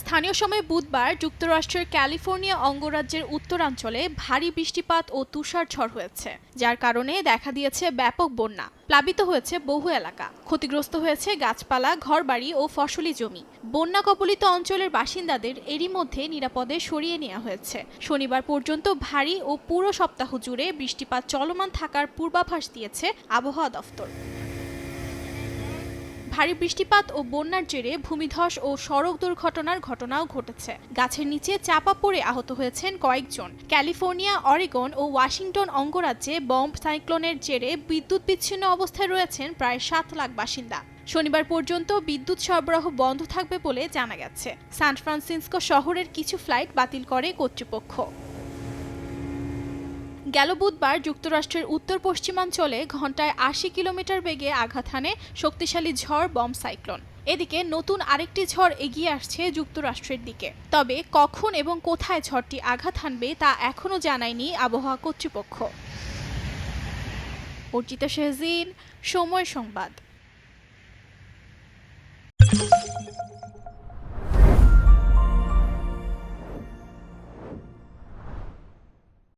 স্থানীয় সময় বুধবার যুক্তরাষ্ট্রের ক্যালিফোর্নিয়া অঙ্গরাজ্যের উত্তরাঞ্চলে ভারী বৃষ্টিপাত ও তুষার ঝড় হয়েছে, যার কারণে দেখা দিয়েছে ব্যাপক বন্যা। প্লাবিত হয়েছে বহু এলাকা। ক্ষতিগ্রস্ত হয়েছে গাছপালা, ঘরবাড়ি ও ফসলি জমি। বন্যা কবলিত অঞ্চলের বাসিন্দাদের এরই মধ্যে নিরাপদে সরিয়ে নেওয়া হয়েছে। শনিবার পর্যন্ত ভারী ও পুরো সপ্তাহ জুড়ে বৃষ্টিপাত চলমান থাকার পূর্বাভাস দিয়েছে আবহাওয়া দফতর। ভারী বৃষ্টিপাত ও বন্যার জেরে ভূমিধস ও সড়ক দুর্ঘটনার ঘটনাও ঘটেছে। গাছের নিচে চাপা পড়ে আহত হয়েছেন কয়েকজন। ক্যালিফোর্নিয়া, অরেগন ও ওয়াশিংটন অঙ্গরাজ্যে বম্ব সাইক্লোনের জেরে বিদ্যুৎ বিচ্ছিন্ন অবস্থায় রয়েছেন প্রায় সাত লাখ বাসিন্দা। শনিবার পর্যন্ত বিদ্যুৎ সরবরাহ বন্ধ থাকবে বলে জানা গেছে। সান ফ্রান্সিসকো শহরের কিছু ফ্লাইট বাতিল করে কর্তৃপক্ষ। গেল বুধবার যুক্তরাষ্ট্রের উত্তর পশ্চিমাঞ্চলে ঘন্টায় আশি কিলোমিটার বেগে আঘাত হানে শক্তিশালী ঝড় বম সাইক্লোন। এদিকে নতুন আরেকটি ঝড় এগিয়ে আসছে যুক্তরাষ্ট্রের দিকে। তবে কখন এবং কোথায় ঝড়টি আঘাত হানবে তা এখনও জানায়নি আবহাওয়া কর্তৃপক্ষ। অর্জিতা শেহজিন, সময় সংবাদ।